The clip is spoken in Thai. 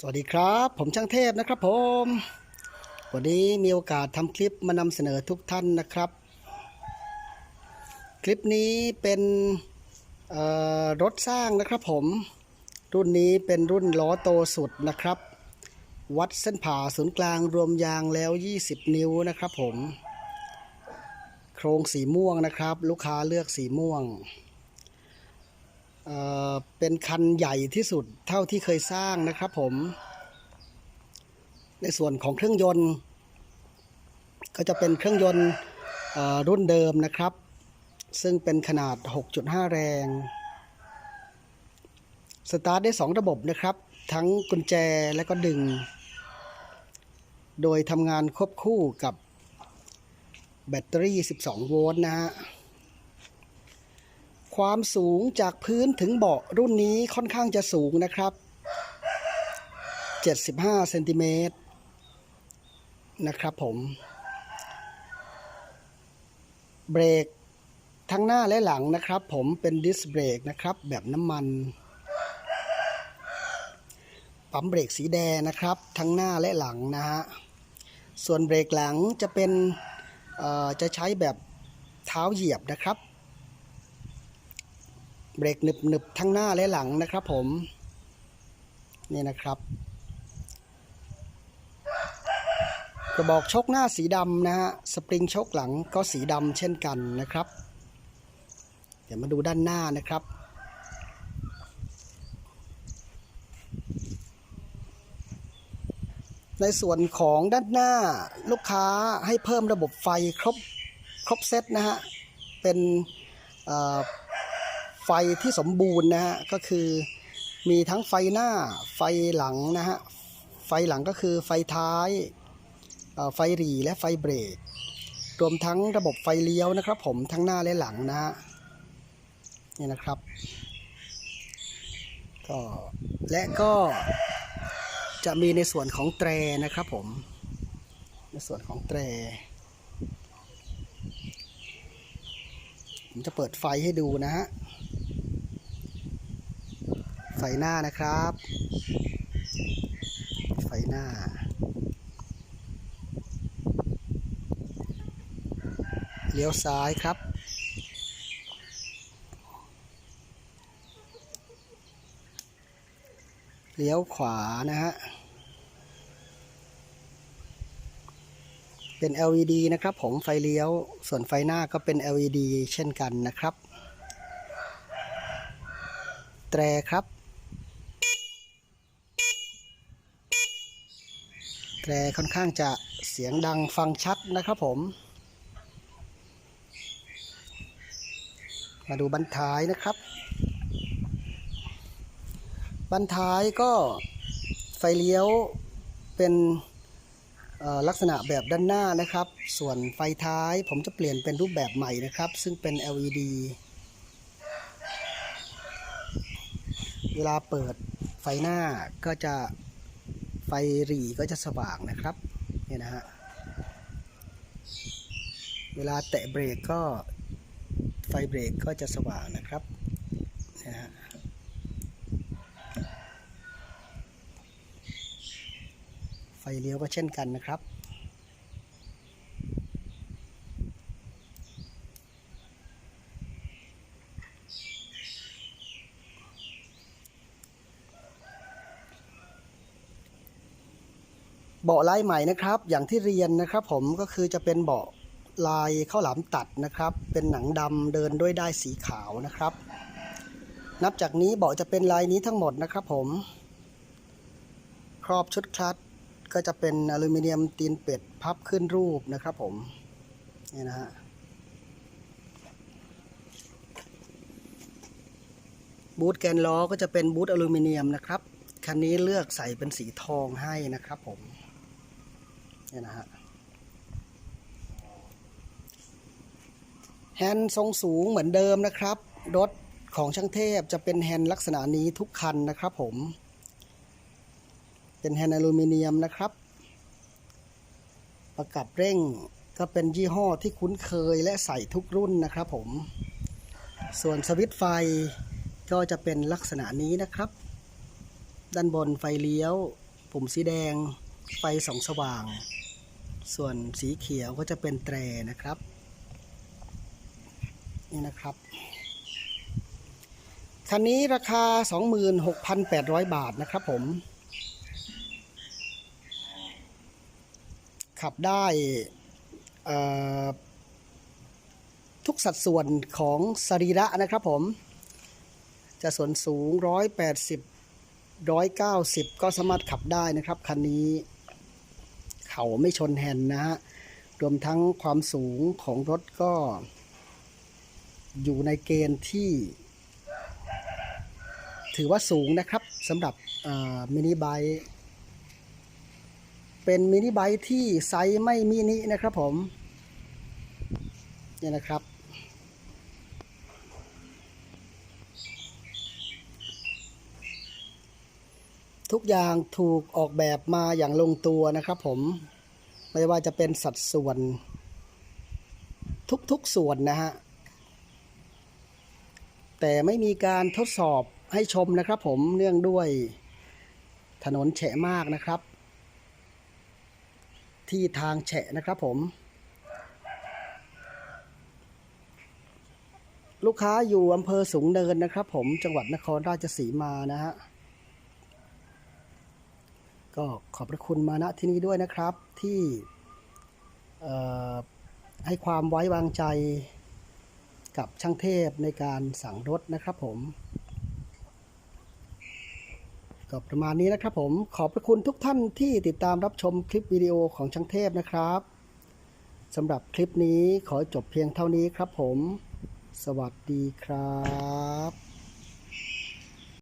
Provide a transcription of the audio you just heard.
สวัสดีครับ ผมช่างเทพนะครับผม วันนี้มีโอกาสทำคลิปมานำเสนอทุกท่านนะครับ คลิปนี้เป็นรถสร้างนะครับผม รุ่นนี้เป็นรุ่นล้อโตสุดนะครับ วัดเส้นผ่าศูนย์กลางรวมยางแล้ว 20 นิ้วนะครับผม โครงสีม่วงนะครับ ลูกค้าเลือกสีม่วง เเป็นคันใหญ่ที่สุดเท่าที่เคยสร้างนะครับผม ในส่วนของเครื่องยนต์ ก็จะเป็นเครื่องยนต์รุ่นเดิมนะครับ ซึ่งเป็นขนาด 6.5 แรง สตาร์ทได้ 2 ระบบนะครับ ทั้งกุญแจและก็ดึง โดยทำงานควบคู่กับแบตเตอรี่ 12 โวลต์นะฮะ ความสูงจากพื้นถึงเบาะรุ่นนี้ค่อนข้างจะสูงนะครับ 75เซนติเมตรนะครับผม เบรกทั้งหน้าและหลังนะครับ ผมเป็นดิสเบรกนะครับ แบบน้ำมัน ปั๊มเบรกสีแดงนะครับ ทั้งหน้าและหลังนะฮะ ส่วนเบรกหลังจะเป็นเอ่อจะใช้แบบเท้าเหยียบนะครับ เบรกหนึบหนึบๆทั้งหน้าและหลังนะครับผม นี่นะครับกระบอกชกหน้าสีดำนะฮะ สปริงชกหลังก็สีดำเช่นกันนะครับ เดี๋ยวมาดูด้านหน้านะครับในส่วนของด้านหน้าลูกค้าให้เพิ่มระบบไฟครบครบเซตนะฮะ เป็นเอ่อ ไฟที่สมบูรณ์นะฮะก็คือมีทั้งไฟหน้าไฟหลังนะฮะไฟหลังก็คือไฟท้ายไฟหรี่และไฟเบรก รวมทั้งระบบไฟเลี้ยวนะครับ ผมทั้งหน้าและหลังนะฮะนี่นะครับก็และก็จะมีในส่วนของแตรนะครับผม ในส่วนของแตร ผมจะเปิดไฟให้ดูนะฮะ ไฟหน้านะครับ ไฟหน้า เลี้ยวซ้ายครับ เลี้ยวขวานะฮะ เป็น LED นะครับผมไฟเลี้ยว ส่วนไฟหน้าก็เป็น LED เช่นกันนะครับแตรครับ แตรค่อนข้างจะเสียงดังฟังชัดนะครับผม มาดูบันท้ายนะครับ บันท้ายก็ไฟเลี้ยวเป็นลักษณะแบบด้านหน้านะครับ ส่วนไฟท้ายผมจะเปลี่ยนเป็นรูปแบบใหม่นะครับ ซึ่งเป็น LED เวลาเปิดไฟหน้าก็จะ ไฟหรี่ก็จะสว่างนะครับเนี่ยนะฮะเวลาแตะเบรกก็ไฟเบรกก็จะสว่างนะครับเนี่ยนะฮะไฟเลี้ยวก็เช่นกันนะครับ เบาะลายใหม่นะครับ อย่างที่เรียนนะครับ ผมก็คือจะเป็นเบาะลายข้าวหลามตัดนะครับ เป็นหนังดำเดินด้วยได้สีขาวนะครับ นับจากนี้เบาะจะเป็นลายนี้ทั้งหมดนะครับ ผม ครอบชุดคลัตก็จะเป็นอลูมิเนียมตีนเป็ดพับขึ้นรูปนะครับ ผมนี่นะฮะบูทแกนล้อก็จะเป็นบูทอลูมิเนียมนะครับ คันนี้เลือกใส่เป็นสีทองให้นะครับผม เนี่ยนะฮะแฮนด์ทรงสูงเหมือนเดิมนะครับ รถของช่างเทพจะเป็นแฮนด์ลักษณะนี้ทุกคันนะครับผม เป็นแฮนด์อลูมิเนียมนะครับ ประกับเร่งก็เป็นยี่ห้อที่คุ้นเคยและใส่ทุกรุ่นนะครับผม ส่วนสวิตช์ไฟก็จะเป็นลักษณะนี้นะครับ ด้านบนไฟเลี้ยว ปุ่มสีแดง ไฟส่องสว่าง ส่วนสีเขียวก็จะเป็นแตรนะครับ นี่นะครับ คันนี้ราคา 26,800 บาทนะครับผม ขับได้ทุกสัดส่วนของสรีระนะครับผม จะส่วนสูง 180 190 ก็สามารถขับได้นะครับคันนี้ เขาไม่ชนแฮนด์นะฮะรวมทั้งความสูงของรถก็ อยู่ในเกณฑ์ที่ ถือว่าสูงนะครับสำหรับมินิไบค์เป็นมินิไบค์ที่ไซส์ไม่มินินะครับผมเนี่ยนะครับ ทุกอย่างถูกออกแบบมาอย่างลงตัวนะครับผม ไม่ว่าจะเป็นสัดส่วน ทุกๆส่วนนะฮะ แต่ไม่มีการทดสอบให้ชมนะครับผมเนื่องด้วยถนนแฉะมากนะครับ ที่ทางแฉะนะครับผมลูกค้าอยู่อำเภอสูงเนินนะครับผมจังหวัดนครราชสีมานะฮะ ก็ขอบพระคุณมาณที่นี้ด้วยนะครับที่ให้ความไว้วางใจกับช่างเทพในการสั่งรถนะครับผมก็ประมาณนี้นะครับผมขอบพระคุณทุกท่านที่ติดตามรับชมคลิปวิดีโอของช่างเทพนะครับสำหรับคลิปนี้ขอจบเพียงเท่านี้ครับผม สวัสดีครับ